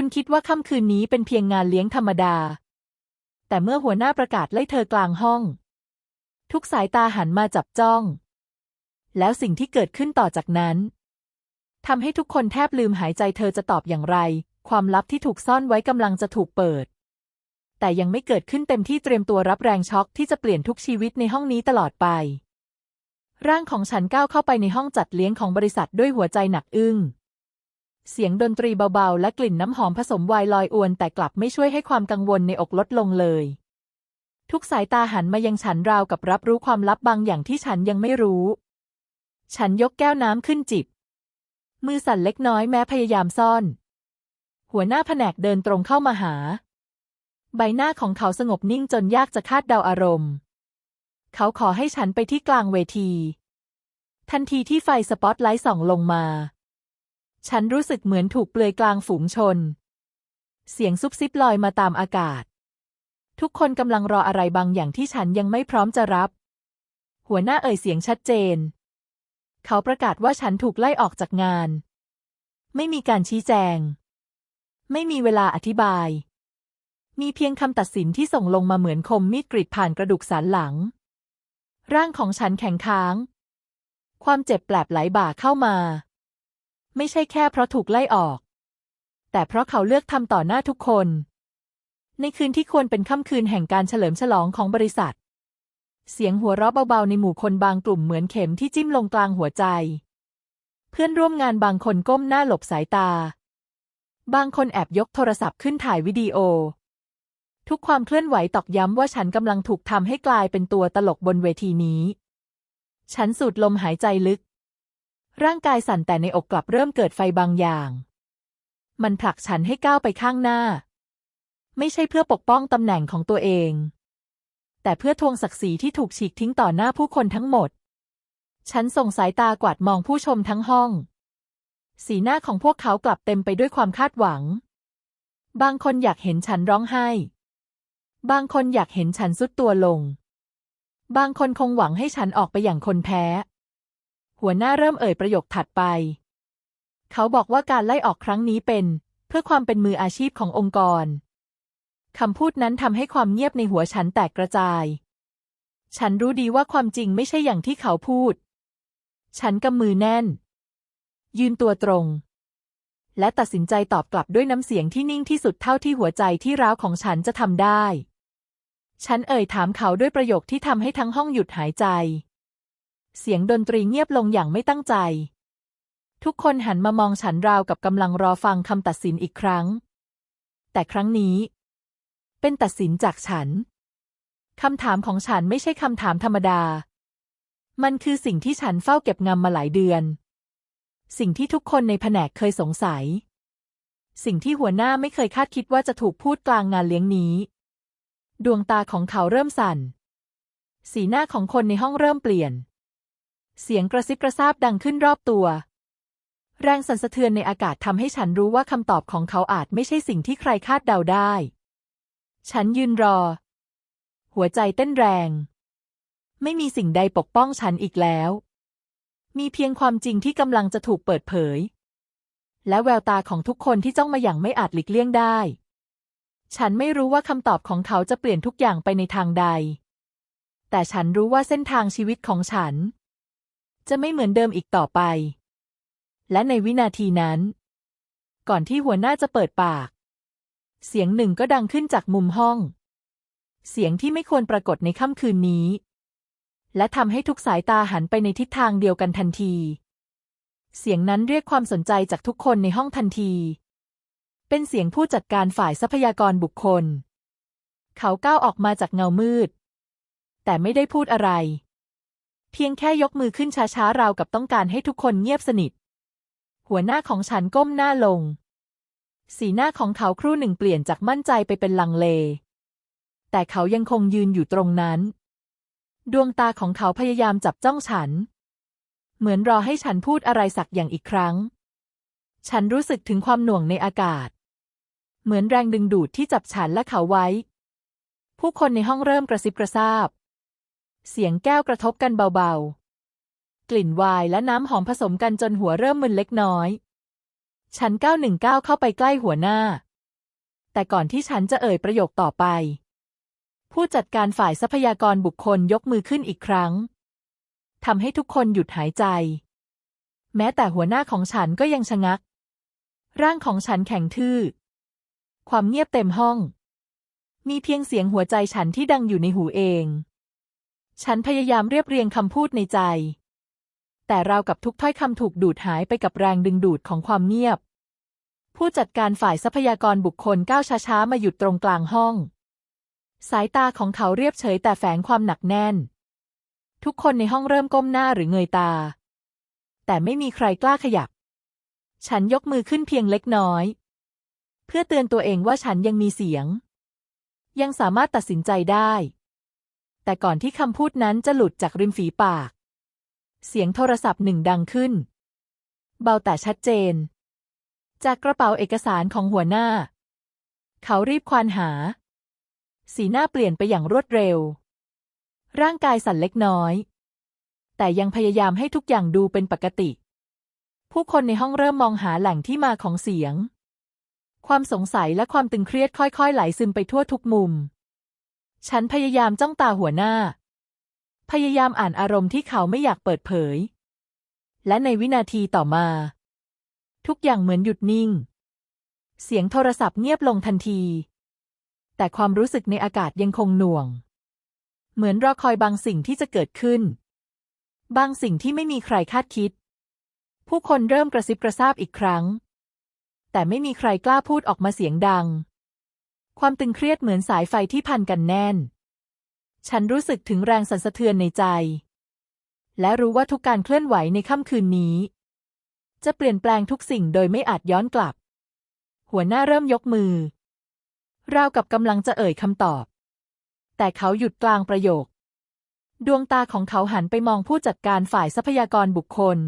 คุณคิดว่าค่ำคืนนี้เป็นเพียงงานเลี้ยงธรรมดา แต่เมื่อหัวหน้าประกาศไล่เธอกลางห้อง ทุกสายตาหันมาจับจ้อง แล้วสิ่งที่เกิดขึ้นต่อจากนั้นทำให้ทุกคนแทบลืมหายใจเธอจะตอบอย่างไร ความลับที่ถูกซ่อนไว้กำลังจะถูกเปิด แต่ยังไม่เกิดขึ้นเต็มที่เตรียมตัวรับแรงช็อกที่จะเปลี่ยนทุกชีวิตในห้องนี้ตลอดไป ร่างของฉันก้าวเข้าไปในห้องจัดเลี้ยงของบริษัทด้วยหัวใจหนักอึ้ง เสียงดนตรีเบาๆ และกลิ่นน้ำหอมผสมไวน์ลอยอวน แต่กลับไม่ช่วยให้ความกังวลในอกลดลงเลย ทุกสายตาหันมายังฉันราวกับรับรู้ความลับบางอย่างที่ฉันยังไม่รู้ ฉันยกแก้วน้ำขึ้นจิบ มือสั่นเล็กน้อยแม้พยายามซ่อน หัวหน้าแผนกเดินตรงเข้ามาหา ใบหน้าของเขาสงบนิ่งจนยากจะคาดเดาอารมณ์ เขาขอให้ฉันไปที่กลางเวที ทันทีที่ไฟสปอตไลท์ส่องลงมา ฉันรู้สึกเหมือนถูกเปลือยกลางฝูงชน เสียงซุบซิบลอยมาตามอากาศ ทุกคนกำลังรออะไรบางอย่างที่ฉันยังไม่พร้อมจะรับ หัวหน้าเอ่ยเสียงชัดเจน เขาประกาศว่าฉันถูกไล่ออกจากงาน ไม่มีการชี้แจง ไม่มีเวลาอธิบาย มีเพียงคำตัดสินที่ส่งลงมาเหมือนคมมีดกรีดผ่านกระดูกสันหลัง ร่างของฉันแข็งค้าง ความเจ็บแปลบไหลบ่าเข้ามา ไม่ใช่แค่เพราะถูกไล่ออก แต่เพราะเขาเลือกทำต่อหน้าทุกคน ในคืนที่ควรเป็นค่ำคืนแห่งการเฉลิมฉลองของบริษัท เสียงหัวเราะเบาๆในหมู่คนบางกลุ่มเหมือนเข็มที่จิ้มลงกลางหัวใจ เพื่อนร่วมงานบางคนก้มหน้าหลบสายตา บางคนแอบยกโทรศัพท์ขึ้นถ่ายวิดีโอ ทุกความเคลื่อนไหวตอกย้ำว่าฉันกำลังถูกทำให้กลายเป็นตัวตลกบนเวทีนี้ ฉันสูดลมหายใจลึก ร่างกายสั่นแต่ในอกกลับเริ่มเกิดไฟบางอย่าง มันผลักฉันให้ก้าวไปข้างหน้า ไม่ใช่เพื่อปกป้องตำแหน่งของตัวเอง แต่เพื่อทวงศักดิ์ศรีที่ถูกฉีกทิ้งต่อหน้าผู้คนทั้งหมด ฉันส่งสายตากวาดมองผู้ชมทั้งห้อง สีหน้าของพวกเขากลับเต็มไปด้วยความคาดหวัง บางคนอยากเห็นฉันร้องไห้ บางคนอยากเห็นฉันสุดตัวลง บางคนคงหวังให้ฉันออกไปอย่างคนแพ้ หัวหน้าเริ่มเอ่ยประโยคถัดไป เขาบอกว่าการไล่ออกครั้งนี้เป็น เพื่อความเป็นมืออาชีพขององค์กรคำพูดนั้นทำให้ความเงียบในหัวฉันแตกกระจาย ฉันรู้ดีว่าความจริงไม่ใช่อย่างที่เขาพูด ฉันกำมือแน่น ยืนตัวตรง และตัดสินใจตอบกลับด้วยน้ำเสียงที่นิ่งที่สุดเท่าที่หัวใจที่ร้าวของฉันจะทำได้ ฉันเอ่ยถามเขาด้วยประโยคที่ทำให้ทั้งห้องหยุดหายใจ เสียงดนตรีเงียบลงอย่างไม่ตั้งใจ ทุกคนหันมามองฉันราวกับกำลังรอฟังคำตัดสินอีกครั้ง แต่ครั้งนี้ เป็นตัดสินจากฉันคำถามของฉันไม่ใช่คำถามธรรมดา มันคือสิ่งที่ฉันเฝ้าเก็บงำมาหลายเดือน สิ่งที่ทุกคนในแผนกเคยสงสัย สิ่งที่หัวหน้าไม่เคยคาดคิดว่าจะถูกพูดกลางงานเลี้ยงนี้ ดวงตาของเขาเริ่มสั่น สีหน้าของคนในห้องเริ่มเปลี่ยน เสียงกระซิบกระซาบดังขึ้นรอบตัว แรงสั่นสะเทือนในอากาศทำให้ฉันรู้ว่าคำตอบของเขาอาจไม่ใช่สิ่งที่ใครคาดเดาได้ ฉันยืนรอ หัวใจเต้นแรง ไม่มีสิ่งใดปกป้องฉันอีกแล้ว มีเพียงความจริงที่กำลังจะถูกเปิดเผย และแววตาของทุกคนที่จ้องมาอย่างไม่อาจหลีกเลี่ยงได้ ฉันไม่รู้ว่าคำตอบของเขาจะเปลี่ยนทุกอย่างไปในทางใด แต่ฉันรู้ว่าเส้นทางชีวิตของฉัน จะไม่เหมือนเดิมอีกต่อไป และในวินาทีนั้น ก่อนที่หัวหน้าจะเปิดปาก เสียงหนึ่งก็ดังขึ้นจากมุมห้อง เสียงที่ไม่ควรปรากฏในค่ำคืนนี้ และทำให้ทุกสายตาหันไปในทิศทางเดียวกันทันที เสียงนั้นเรียกความสนใจจากทุกคนในห้องทันที เป็นเสียงผู้จัดการฝ่ายทรัพยากรบุคคล เขาก้าวออกมาจากเงามืด แต่ไม่ได้พูดอะไร พียงแค่ยกมือขึ้นช้าๆราวกับต้องการให้ทุกคนเงียบสนิท หัวหน้าของฉันก้มหน้าลง สีหน้าของเขาครู่หนึ่งเปลี่ยนจากมั่นใจไปเป็นลังเล แต่เขายังคงยืนอยู่ตรงนั้น ดวงตาของเขาพยายามจับจ้องฉัน เหมือนรอให้ฉันพูดอะไรสักอย่างอีกครั้ง ฉันรู้สึกถึงความหน่วงในอากาศ เหมือนแรงดึงดูดที่จับฉันและเขาไว้ ผู้คนในห้องเริ่มกระซิบกระซาบ เสียงแก้วกระทบกันเบาๆ กลิ่นไวน์และน้ำหอมผสมกันจนหัวเริ่มมึนเล็กน้อย ฉันก้าวหนึ่งก้าวเข้าไปใกล้หัวหน้า แต่ก่อนที่ฉันจะเอ่ยประโยคต่อไป ผู้จัดการฝ่ายทรัพยากรบุคคลยกมือขึ้นอีกครั้งทำให้ทุกคนหยุดหายใจ แม้แต่หัวหน้าของฉันก็ยังชะงัก ร่างของฉันแข็งทื่อ ความเงียบเต็มห้อง มีเพียงเสียงหัวใจฉันที่ดังอยู่ในหูเอง ฉันพยายามเรียบเรียงคำพูดในใจ แต่ราวกับทุกถ้อยคำถูกดูดหายไปกับแรงดึงดูดของความเงียบ ผู้จัดการฝ่ายทรัพยากรบุคคลก้าวช้าๆ มาหยุดตรงกลางห้อง สายตาของเขาเรียบเฉยแต่แฝงความหนักแน่น ทุกคนในห้องเริ่มก้มหน้าหรือเงยตา แต่ไม่มีใครกล้าขยับ ฉันยกมือขึ้นเพียงเล็กน้อย เพื่อเตือนตัวเองว่าฉันยังมีเสียง ยังสามารถตัดสินใจได้ แต่ก่อนที่คำพูดนั้นจะหลุดจากริมฝีปาก เสียงโทรศัพท์หนึ่งดังขึ้น เบาแต่ชัดเจน จากกระเป๋าเอกสารของหัวหน้า เขารีบควานหา สีหน้าเปลี่ยนไปอย่างรวดเร็ว ร่างกายสั่นเล็กน้อย แต่ยังพยายามให้ทุกอย่างดูเป็นปกติ ผู้คนในห้องเริ่มมองหาแหล่งที่มาของเสียง ความสงสัยและความตึงเครียดค่อยๆ ไหลซึมไปทั่วทุกมุม ฉันพยายามจ้องตาหัวหน้า พยายามอ่านอารมณ์ที่เขาไม่อยากเปิดเผย และในวินาทีต่อมา ทุกอย่างเหมือนหยุดนิ่ง เสียงโทรศัพท์เงียบลงทันที แต่ความรู้สึกในอากาศยังคงหน่วง เหมือนรอคอยบางสิ่งที่จะเกิดขึ้น บางสิ่งที่ไม่มีใครคาดคิด ผู้คนเริ่มกระซิบกระซาบอีกครั้ง แต่ไม่มีใครกล้าพูดออกมาเสียงดัง ความตึงเครียดเหมือนสายไฟที่พันกันแน่น ฉันรู้สึกถึงแรงสั่นสะเทือนในใจ และรู้ว่าทุกการเคลื่อนไหวในค่ำคืนนี้ จะเปลี่ยนแปลงทุกสิ่งโดยไม่อาจย้อนกลับ หัวหน้าเริ่มยกมือ ราวกับกำลังจะเอ่ยคำตอบ แต่เขาหยุดกลางประโยค ดวงตาของเขาหันไปมองผู้จัดการฝ่ายทรัพยากรบุคคล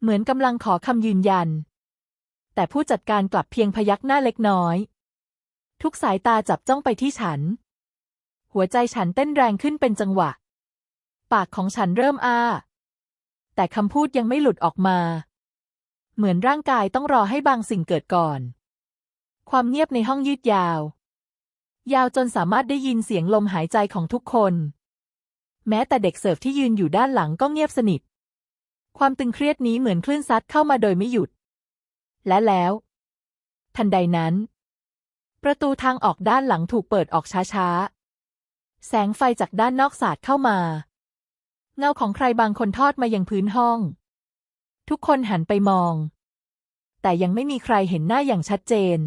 เหมือนกำลังขอคำยืนยัน แต่ผู้จัดการกลับเพียงพยักหน้าเล็กน้อย ทุกสายตาจับจ้องไปที่ฉัน หัวใจฉันเต้นแรงขึ้นเป็นจังหวะ ปากของฉันเริ่มอ้า แต่คำพูดยังไม่หลุดออกมา เหมือนร่างกายต้องรอให้บางสิ่งเกิดก่อน ความเงียบในห้องยืดยาว ยาวจนสามารถได้ยินเสียงลมหายใจของทุกคน แม้แต่เด็กเสิร์ฟที่ยืนอยู่ด้านหลังก็เงียบสนิท ความตึงเครียดนี้เหมือนคลื่นซัดเข้ามาโดยไม่หยุด และแล้ว ทันใดนั้น ประตูทางออกด้านหลังถูกเปิดออกช้าๆ แสงไฟจากด้านนอกสาดเข้ามา เงาของใครบางคนทอดมายังพื้นห้อง ทุกคนหันไปมอง แต่ยังไม่มีใครเห็นหน้าอย่างชัดเจน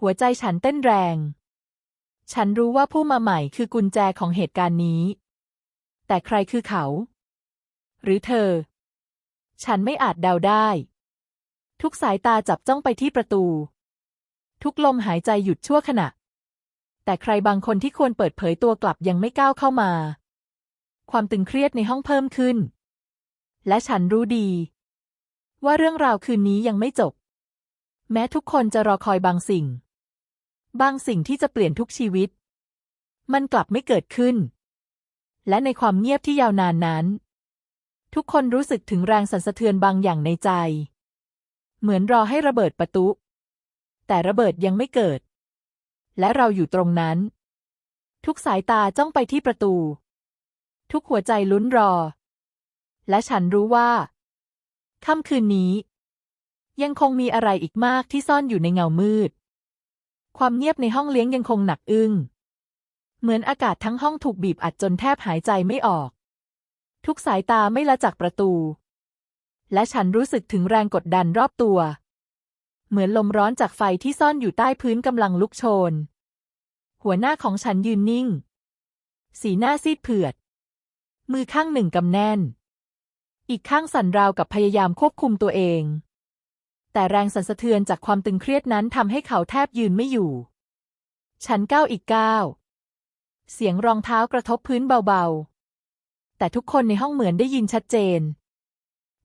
หัวใจฉันเต้นแรง ฉันรู้ว่าผู้มาใหม่คือกุญแจของเหตุการณ์นี้ แต่ใครคือเขา หรือเธอ ฉันไม่อาจเดาได้ ทุกสายตาจับจ้องไปที่ประตู ทุกลมหายใจหยุดชั่วขณะ แต่ใครบางคนที่ควรเปิดเผยตัวกลับยังไม่ก้าวเข้ามา ความตึงเครียดในห้องเพิ่มขึ้น และฉันรู้ดี ว่าเรื่องราวคืนนี้ยังไม่จบ แม้ทุกคนจะรอคอยบางสิ่ง บางสิ่งที่จะเปลี่ยนทุกชีวิต มันกลับไม่เกิดขึ้น และในความเงียบที่ยาวนานนั้น ทุกคนรู้สึกถึงแรงสั่นสะเทือนบางอย่างในใจ เหมือนรอให้ระเบิดประตู แต่ระเบิดยังไม่เกิด และเราอยู่ตรงนั้น ทุกสายตาจ้องไปที่ประตู ทุกหัวใจลุ้นรอ และฉันรู้ว่าค่ำคืนนี้ ยังคงมีอะไรอีกมากที่ซ่อนอยู่ในเงามืด ความเงียบในห้องเลี้ยงยังคงหนักอึ้ง เหมือนอากาศทั้งห้องถูกบีบอัดจนแทบหายใจไม่ออก ทุกสายตาไม่ละจากประตู และฉันรู้สึกถึงแรงกดดันรอบตัว เหมือนลมร้อนจากไฟที่ซ่อนอยู่ใต้พื้นกำลังลุกโชน หัวหน้าของฉันยืนนิ่ง สีหน้าซีดเผือด มือข้างหนึ่งกำแน่น อีกข้างสั่นราวกับพยายามควบคุมตัวเอง แต่แรงสั่นสะเทือนจากความตึงเครียดนั้นทำให้เขาแทบยืนไม่อยู่ ฉันก้าวอีกก้าวเสียงรองเท้ากระทบพื้นเบาๆ แต่ทุกคนในห้องเหมือนได้ยินชัดเจน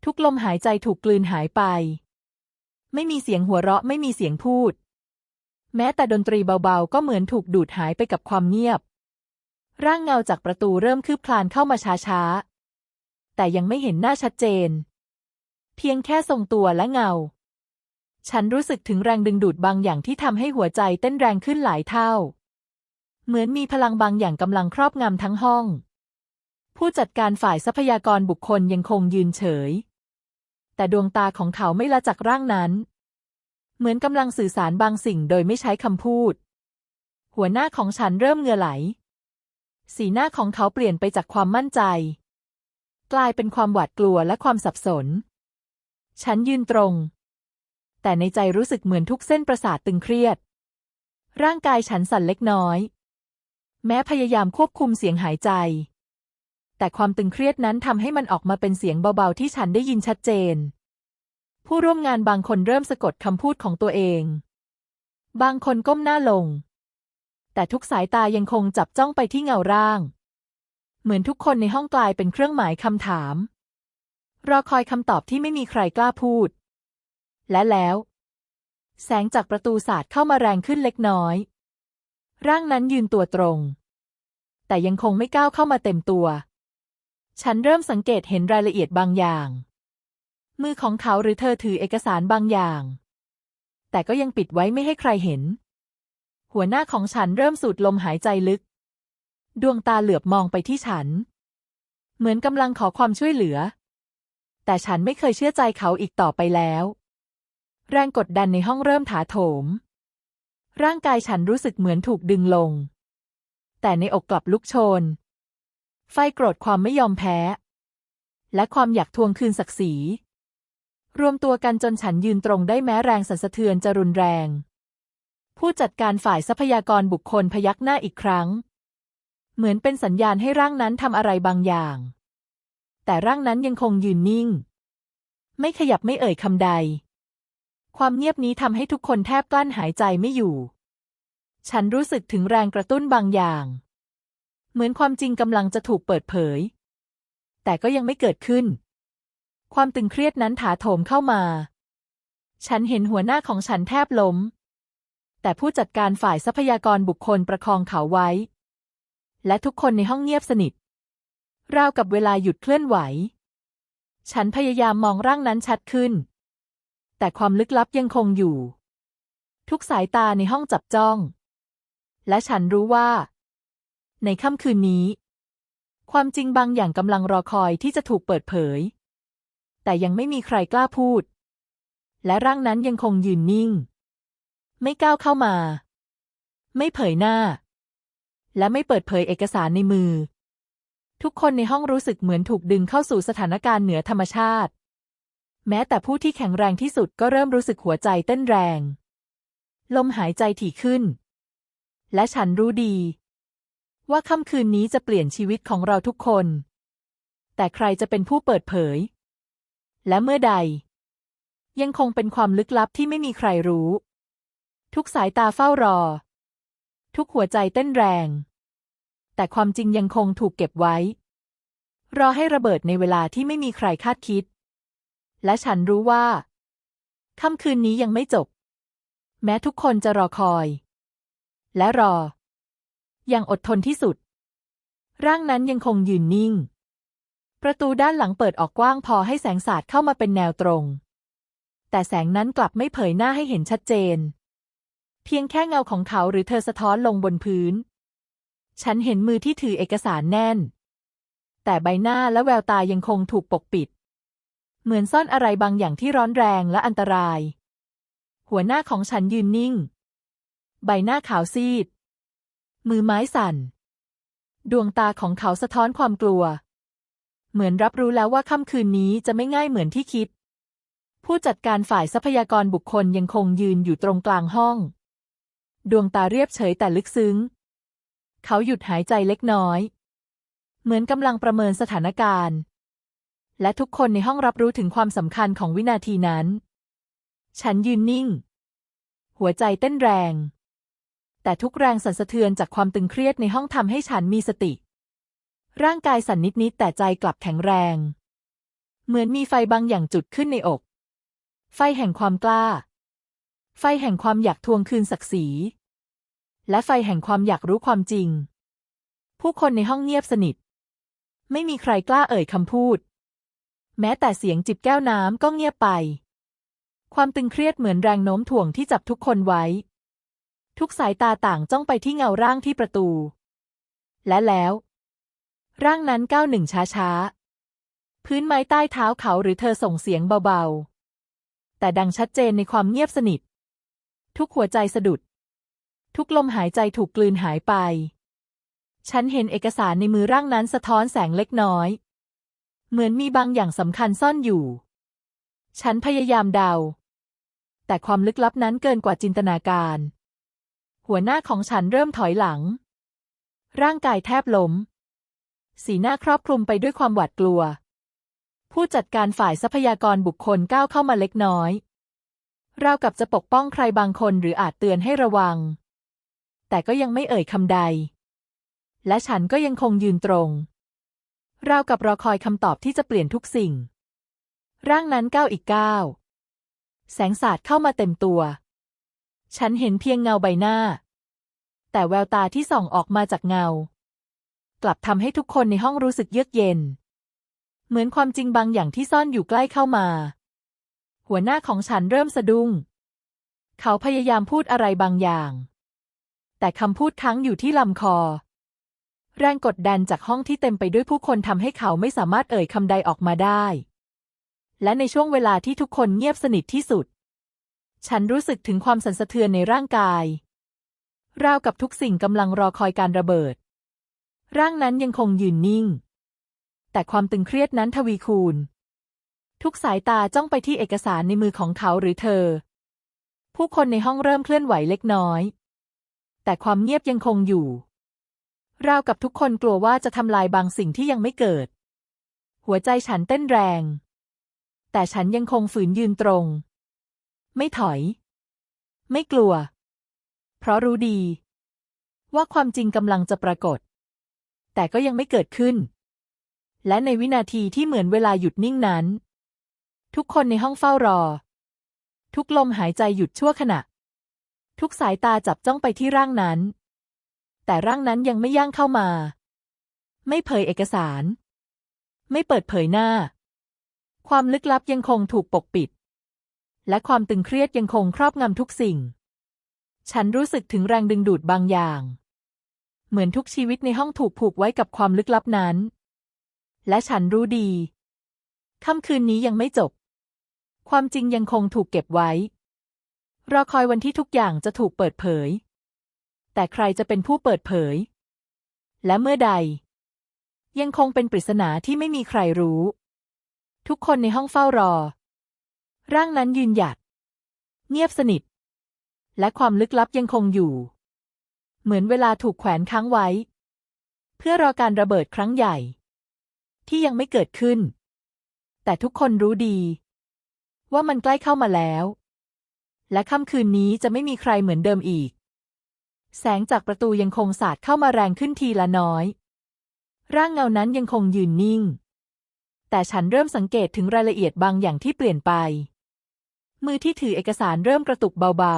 ทุกลมหายใจถูกกลืนหายไป ไม่มีเสียงหัวเราะไม่มีเสียงพูด แม้แต่ดนตรีเบาๆ ก็เหมือนถูกดูดหายไปกับความเงียบ ร่างเงาจากประตูเริ่มคืบคลานเข้ามาช้าๆ แต่ยังไม่เห็นหน้าชัดเจน เพียงแค่ทรงตัวและเงา ฉันรู้สึกถึงแรงดึงดูดบางอย่างที่ทำให้หัวใจเต้นแรงขึ้นหลายเท่า เหมือนมีพลังบางอย่างกำลังครอบงำทั้งห้อง ผู้จัดการฝ่ายทรัพยากรบุคคลยังคงยืนเฉย แต่ดวงตาของเขาไม่ละจากร่างนั้น เหมือนกำลังสื่อสารบางสิ่งโดยไม่ใช้คำพูด หัวหน้าของฉันเริ่มเงื่อไหล สีหน้าของเขาเปลี่ยนไปจากความมั่นใจ กลายเป็นความหวาดกลัวและความสับสน ฉันยืนตรง แต่ในใจรู้สึกเหมือนทุกเส้นประสาทตึงเครียด ร่างกายฉันสั่นเล็กน้อย แม้พยายามควบคุมเสียงหายใจ แต่ความตึงเครียดนั้นทำให้มันออกมาเป็นเสียงเบาๆที่ฉันได้ยินชัดเจน ผู้ร่วมงานบางคนเริ่มสะกดคำพูดของตัวเอง บางคนก้มหน้าลง แต่ทุกสายตายังคงจับจ้องไปที่เงาร่าง เหมือนทุกคนในห้องกลายเป็นเครื่องหมายคำถาม รอคอยคำตอบที่ไม่มีใครกล้าพูด และแล้ว แสงจากประตูสาดเข้ามาแรงขึ้นเล็กน้อย ร่างนั้นยืนตัวตรงแต่ยังคงไม่ก้าวเข้ามาเต็มตัว ฉันเริ่มสังเกตเห็นรายละเอียดบางอย่าง มือของเขาหรือเธอถือเอกสารบางอย่าง แต่ก็ยังปิดไว้ไม่ให้ใครเห็น หัวหน้าของฉันเริ่มสูดลมหายใจลึก ดวงตาเหลือบมองไปที่ฉัน เหมือนกำลังขอความช่วยเหลือ แต่ฉันไม่เคยเชื่อใจเขาอีกต่อไปแล้ว แรงกดดันในห้องเริ่มถาโถม ร่างกายฉันรู้สึกเหมือนถูกดึงลง แต่ในอกกลับลุกโชน ไฟโกรธความไม่ยอมแพ้ และความอยากทวงคืนศักดิ์ศรี รวมตัวกันจนฉันยืนตรงได้แม้แรงสั่นสะเทือนจะรุนแรง ผู้จัดการฝ่ายทรัพยากรบุคคลพยักหน้าอีกครั้ง เหมือนเป็นสัญญาณให้ร่างนั้นทำอะไรบางอย่าง แต่ร่างนั้นยังคงยืนนิ่ง ไม่ขยับไม่เอ่ยคำใด ความเงียบนี้ทำให้ทุกคนแทบกลั้นหายใจไม่อยู่ ฉันรู้สึกถึงแรงกระตุ้นบางอย่าง เหมือนความจริงกำลังจะถูกเปิดเผย แต่ก็ยังไม่เกิดขึ้น ความตึงเครียดนั้นถาโถมเข้ามา ฉันเห็นหัวหน้าของฉันแทบล้ม แต่ผู้จัดการฝ่ายทรัพยากรบุคคลประคองเขาไว้ และทุกคนในห้องเงียบสนิท ราวกับเวลาหยุดเคลื่อนไหว ฉันพยายามมองร่างนั้นชัดขึ้น แต่ความลึกลับยังคงอยู่ ทุกสายตาในห้องจับจ้อง และฉันรู้ว่า ในค่ำคืนนี้ ความจริงบางอย่างกำลังรอคอยที่จะถูกเปิดเผย แต่ยังไม่มีใครกล้าพูด และร่างนั้นยังคงยืนนิ่ง ไม่ก้าวเข้ามา ไม่เผยหน้า และไม่เปิดเผยเอกสารในมือ ทุกคนในห้องรู้สึกเหมือนถูกดึงเข้าสู่สถานการณ์เหนือธรรมชาติ แม้แต่ผู้ที่แข็งแรงที่สุดก็เริ่มรู้สึกหัวใจเต้นแรง ลมหายใจถี่ขึ้น และฉันรู้ดี ว่าค่ำคืนนี้จะเปลี่ยนชีวิตของเราทุกคน แต่ใครจะเป็นผู้เปิดเผย และเมื่อใด ยังคงเป็นความลึกลับที่ไม่มีใครรู้ ทุกสายตาเฝ้ารอ ทุกหัวใจเต้นแรง แต่ความจริงยังคงถูกเก็บไว้ รอให้ระเบิดในเวลาที่ไม่มีใครคาดคิด และฉันรู้ว่าค่ำคืนนี้ยังไม่จบ แม้ทุกคนจะรอคอย และรอ อย่างอดทนที่สุด ร่างนั้นยังคงยืนนิ่ง ประตูด้านหลังเปิดออกกว้างพอให้แสงสาดเข้ามาเป็นแนวตรง แต่แสงนั้นกลับไม่เผยหน้าให้เห็นชัดเจน เพียงแค่เงาของเขาหรือเธอสะท้อนลงบนพื้น ฉันเห็นมือที่ถือเอกสารแน่น แต่ใบหน้าและแววตายังคงถูกปกปิด เหมือนซ่อนอะไรบางอย่างที่ร้อนแรงและอันตราย หัวหน้าของฉันยืนนิ่ง ใบหน้าขาวซีด มือไม้สั่น ดวงตาของเขาสะท้อนความกลัว เหมือนรับรู้แล้วว่าค่ำคืนนี้จะไม่ง่ายเหมือนที่คิด ผู้จัดการฝ่ายทรัพยากรบุคคลยังคงยืนอยู่ตรงกลางห้อง ดวงตาเรียบเฉยแต่ลึกซึ้ง เขาหยุดหายใจเล็กน้อย เหมือนกำลังประเมินสถานการณ์ และทุกคนในห้องรับรู้ถึงความสำคัญของวินาทีนั้น ฉันยืนนิ่ง หัวใจเต้นแรง แต่ทุกแรงสั่นสะเทือนจากความตึงเครียดในห้องทำให้ฉันมีสติ ร่างกายสั่นนิดๆแต่ใจกลับแข็งแรง เหมือนมีไฟบางอย่างจุดขึ้นในอก ไฟแห่งความกล้า ไฟแห่งความอยากทวงคืนศักดิ์ศรี และไฟแห่งความอยากรู้ความจริง ผู้คนในห้องเงียบสนิท ไม่มีใครกล้าเอ่ยคำพูด แม้แต่เสียงจิบแก้วน้ำก็เงียบไป ความตึงเครียดเหมือนแรงโน้มถ่วงที่จับทุกคนไว้ ทุกสายตาต่างจ้องไปที่เงาร่างที่ประตู และแล้ว ร่างนั้นก้าวหนึ่งช้าๆ พื้นไม้ใต้เท้าเขาหรือเธอส่งเสียงเบาๆ แต่ดังชัดเจนในความเงียบสนิท ทุกหัวใจสะดุด ทุกลมหายใจถูกกลืนหายไป ฉันเห็นเอกสารในมือร่างนั้นสะท้อนแสงเล็กน้อย เหมือนมีบางอย่างสำคัญซ่อนอยู่ ฉันพยายามเดา แต่ความลึกลับนั้นเกินกว่าจินตนาการ หัวหน้าของฉันเริ่มถอยหลัง ร่างกายแทบล้ม สีหน้าครอบคลุมไปด้วยความหวาดกลัว ผู้จัดการฝ่ายทรัพยากรบุคคลก้าวเข้ามาเล็กน้อยราวกับจะปกป้องใครบางคนหรืออาจเตือนให้ระวัง แต่ก็ยังไม่เอ่ยคำใด และฉันก็ยังคงยืนตรง ราวกับรอคอยคำตอบที่จะเปลี่ยนทุกสิ่ง ร่างนั้นก้าวอีกก้าว แสงสาดเข้ามาเต็มตัว ฉันเห็นเพียงเงาใบหน้า แต่แววตาที่ส่องออกมาจากเงา กลับทำให้ทุกคนในห้องรู้สึกเยือกเย็น เหมือนความจริงบางอย่างที่ซ่อนอยู่ใกล้เข้ามา หัวหน้าของฉันเริ่มสะดุ้ง เขาพยายามพูดอะไรบางอย่าง แต่คำพูดค้างอยู่ที่ลำคอ แรงกดดันจากห้องที่เต็มไปด้วยผู้คนทำให้เขาไม่สามารถเอ่ยคำใดออกมาได้ และในช่วงเวลาที่ทุกคนเงียบสนิทที่สุด ฉันรู้สึกถึงความสั่นสะเทือนในร่างกาย ราวกับทุกสิ่งกำลังรอคอยการระเบิด ร่างนั้นยังคงยืนนิ่ง แต่ความตึงเครียดนั้นทวีคูณ ทุกสายตาจ้องไปที่เอกสารในมือของเขาหรือเธอ ผู้คนในห้องเริ่มเคลื่อนไหวเล็กน้อย แต่ความเงียบยังคงอยู่ ราวกับทุกคนกลัวว่าจะทำลายบางสิ่งที่ยังไม่เกิด หัวใจฉันเต้นแรง แต่ฉันยังคงฝืนยืนตรง ไม่ถอย ไม่กลัว เพราะรู้ดี ว่าความจริงกำลังจะปรากฏ แต่ก็ยังไม่เกิดขึ้น และในวินาทีที่เหมือนเวลาหยุดนิ่งนั้น ทุกคนในห้องเฝ้ารอ ทุกลมหายใจหยุดชั่วขณะ ทุกสายตาจับจ้องไปที่ร่างนั้น แต่ร่างนั้นยังไม่ย่างเข้ามา ไม่เผยเอกสาร ไม่เปิดเผยหน้า ความลึกลับยังคงถูกปกปิด และความตึงเครียดยังคงครอบงำทุกสิ่ง ฉันรู้สึกถึงแรงดึงดูดบางอย่าง เหมือนทุกชีวิตในห้องถูกผูกไว้กับความลึกลับนั้น และฉันรู้ดี ค่ำคืนนี้ยังไม่จบ ความจริงยังคงถูกเก็บไว้ รอคอยวันที่ทุกอย่างจะถูกเปิดเผย แต่ใครจะเป็นผู้เปิดเผย และเมื่อใด ยังคงเป็นปริศนาที่ไม่มีใครรู้ ทุกคนในห้องเฝ้ารอ ร่างนั้นยืนหยัด เงียบสนิท และความลึกลับยังคงอยู่ เหมือนเวลาถูกแขวนค้างไว้ เพื่อรอการระเบิดครั้งใหญ่ ที่ยังไม่เกิดขึ้น แต่ทุกคนรู้ดี ว่ามันใกล้เข้ามาแล้ว และค่ำคืนนี้จะไม่มีใครเหมือนเดิมอีก แสงจากประตูยังคงสาดเข้ามาแรงขึ้นทีละน้อย ร่างเงานั้นยังคงยืนนิ่งแต่ฉันเริ่มสังเกตถึงรายละเอียดบางอย่างที่เปลี่ยนไป มือที่ถือเอกสารเริ่มกระตุกเบา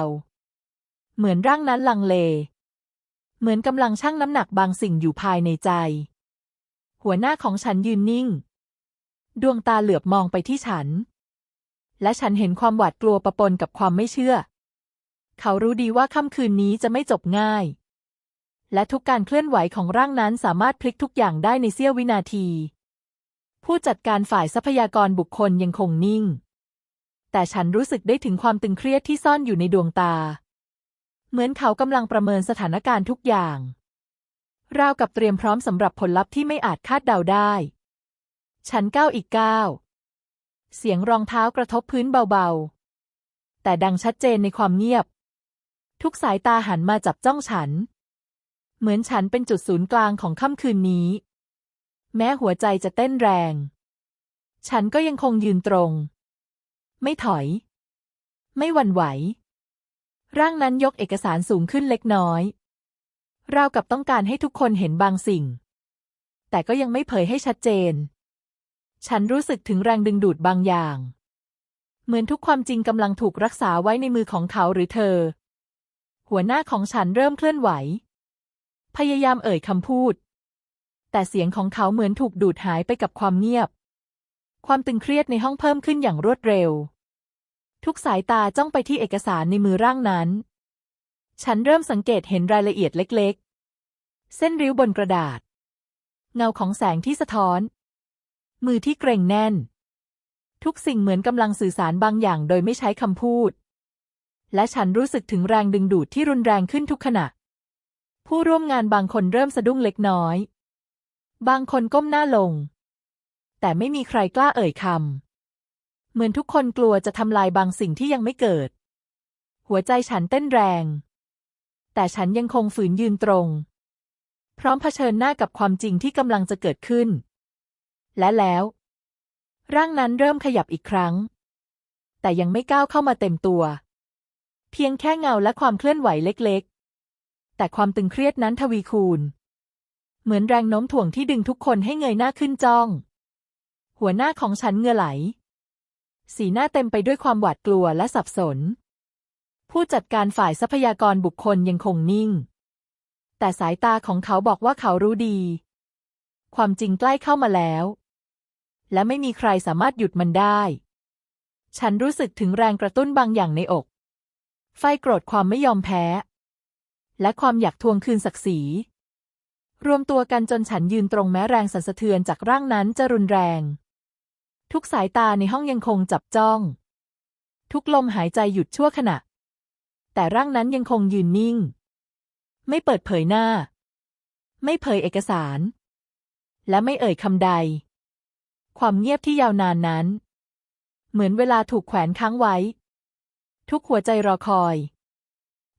ๆ เหมือนร่างนั้นลังเล เหมือนกำลังชั่งน้ำหนักบางสิ่งอยู่ภายในใจ หัวหน้าของฉันยืนนิ่ง ดวงตาเหลือบมองไปที่ฉัน และฉันเห็นความหวาดกลัวปะปนกับความไม่เชื่อ เขารู้ดีว่าค่ำคืนนี้จะไม่จบง่าย และทุกการเคลื่อนไหวของร่างนั้นสามารถพลิกทุกอย่างได้ในเสี้ยววินาที ผู้จัดการฝ่ายทรัพยากรบุคคลยังคงนิ่ง แต่ฉันรู้สึกได้ถึงความตึงเครียดที่ซ่อนอยู่ในดวงตา เหมือนเขากำลังประเมินสถานการณ์ทุกอย่าง ราวกับเตรียมพร้อมสำหรับผลลัพธ์ที่ไม่อาจคาดเดาได้ ฉันก้าวอีกก้าวเสียงรองเท้ากระทบพื้นเบาๆ แต่ดังชัดเจนในความเงียบ ทุกสายตาหันมาจับจ้องฉัน เหมือนฉันเป็นจุดศูนย์กลางของค่ำคืนนี้ แม้หัวใจจะเต้นแรง ฉันก็ยังคงยืนตรง ไม่ถอย ไม่หวั่นไหว ร่างนั้นยกเอกสารสูงขึ้นเล็กน้อย ราวกับต้องการให้ทุกคนเห็นบางสิ่ง แต่ก็ยังไม่เผยให้ชัดเจน ฉันรู้สึกถึงแรงดึงดูดบางอย่าง เหมือนทุกความจริงกำลังถูกรักษาไว้ในมือของเขาหรือเธอ หัวหน้าของฉันเริ่มเคลื่อนไหว พยายามเอ่ยคำพูด แต่เสียงของเขาเหมือนถูกดูดหายไปกับความเงียบ ความตึงเครียดในห้องเพิ่มขึ้นอย่างรวดเร็ว ทุกสายตาจ้องไปที่เอกสารในมือร่างนั้น ฉันเริ่มสังเกตเห็นรายละเอียดเล็กๆ เส้นริ้วบนกระดาษ เงาของแสงที่สะท้อน มือที่เกร็งแน่น ทุกสิ่งเหมือนกำลังสื่อสารบางอย่างโดยไม่ใช้คำพูด และฉันรู้สึกถึงแรงดึงดูดที่รุนแรงขึ้นทุกขณะ ผู้ร่วมงานบางคนเริ่มสะดุ้งเล็กน้อย บางคนก้มหน้าลง แต่ไม่มีใครกล้าเอ่ยคำ เหมือนทุกคนกลัวจะทำลายบางสิ่งที่ยังไม่เกิด หัวใจฉันเต้นแรง แต่ฉันยังคงฝืนยืนตรง พร้อมเผชิญหน้ากับความจริงที่กำลังจะเกิดขึ้น และแล้ว ร่างนั้นเริ่มขยับอีกครั้ง แต่ยังไม่ก้าวเข้ามาเต็มตัว เพียงแค่เงาและความเคลื่อนไหวเล็กๆ แต่ความตึงเครียดนั้นทวีคูณ เหมือนแรงโน้มถ่วงที่ดึงทุกคนให้เงยหน้าขึ้นจ้อง หัวหน้าของฉันเงื่อไหล สีหน้าเต็มไปด้วยความหวาดกลัวและสับสน ผู้จัดการฝ่ายทรัพยากรบุคคลยังคงนิ่ง แต่สายตาของเขาบอกว่าเขารู้ดี ความจริงใกล้เข้ามาแล้ว และไม่มีใครสามารถหยุดมันได้ ฉันรู้สึกถึงแรงกระตุ้นบางอย่างในอก ไฟโกรธความไม่ยอมแพ้ และความอยากทวงคืนศักดิ์ศรีรวมตัวกันจนฉันยืนตรงแม้แรงสั่นสะเทือนจากร่างนั้นจะรุนแรง ทุกสายตาในห้องยังคงจับจ้อง ทุกลมหายใจหยุดชั่วขณะ แต่ร่างนั้นยังคงยืนนิ่ง ไม่เปิดเผยหน้า ไม่เผยเอกสาร และไม่เอ่ยคำใด ความเงียบที่ยาวนานนั้น เหมือนเวลาถูกแขวนค้างไว้ ทุกหัวใจรอคอย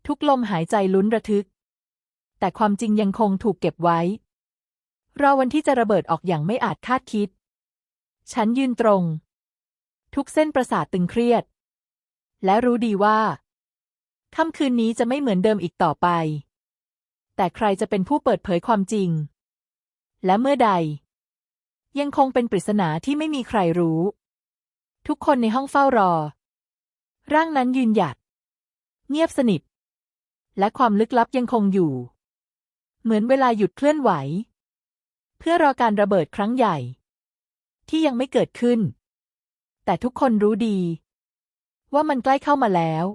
ทุกลมหายใจลุ้นระทึก แต่ความจริงยังคงถูกเก็บไว้รอวันที่จะระเบิดออกอย่างไม่อาจคาดคิด ฉันยืนตรง ทุกเส้นประสาทตึงเครียด และรู้ดีว่า ค่ำคืนนี้จะไม่เหมือนเดิมอีกต่อไป แต่ใครจะเป็นผู้เปิดเผยความจริง และเมื่อใด ยังคงเป็นปริศนาที่ไม่มีใครรู้ ทุกคนในห้องเฝ้ารอ ร่างนั้นยืนหยัด เงียบสนิท และความลึกลับยังคงอยู่ เหมือนเวลาหยุดเคลื่อนไหว เพื่อรอการระเบิดครั้งใหญ่ ที่ยังไม่เกิดขึ้น แต่ทุกคนรู้ดี ว่ามันใกล้เข้ามาแล้ว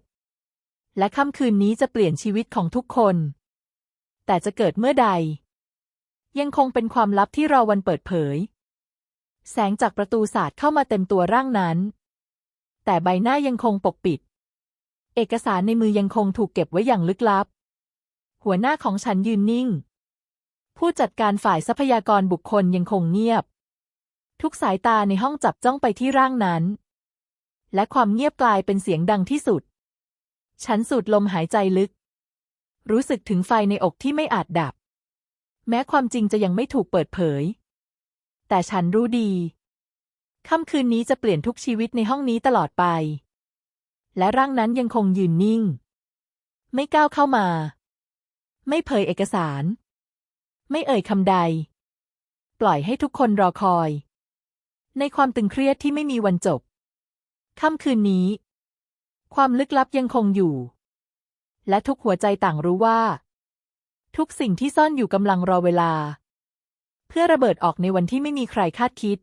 และค่ำคืนนี้จะเปลี่ยนชีวิตของทุกคน แต่จะเกิดเมื่อใด ยังคงเป็นความลับที่รอวันเปิดเผย แสงจากประตูสาดเข้ามาเต็มตัวร่างนั้น แต่ใบหน้ายังคงปกปิด เอกสารในมือยังคงถูกเก็บไว้อย่างลึกลับ หัวหน้าของฉันยืนนิ่งผู้จัดการฝ่ายทรัพยากรบุคคลยังคงเงียบ ทุกสายตาในห้องจับจ้องไปที่ร่างนั้น และความเงียบกลายเป็นเสียงดังที่สุด ฉันสูดลมหายใจลึก รู้สึกถึงไฟในอกที่ไม่อาจดับ แม้ความจริงจะยังไม่ถูกเปิดเผย แต่ฉันรู้ดี ค่ำคืนนี้จะเปลี่ยนทุกชีวิตในห้องนี้ตลอดไป และร่างนั้นยังคงยืนนิ่ง ไม่ก้าวเข้ามา ไม่เผยเอกสาร ไม่เอ่ยคำใด ปล่อยให้ทุกคนรอคอย ในความตึงเครียดที่ไม่มีวันจบ ค่ำคืนนี้ ความลึกลับยังคงอยู่ และทุกหัวใจต่างรู้ว่า ทุกสิ่งที่ซ่อนอยู่กำลังรอเวลา เพื่อระเบิดออกในวันที่ไม่มีใครคาดคิด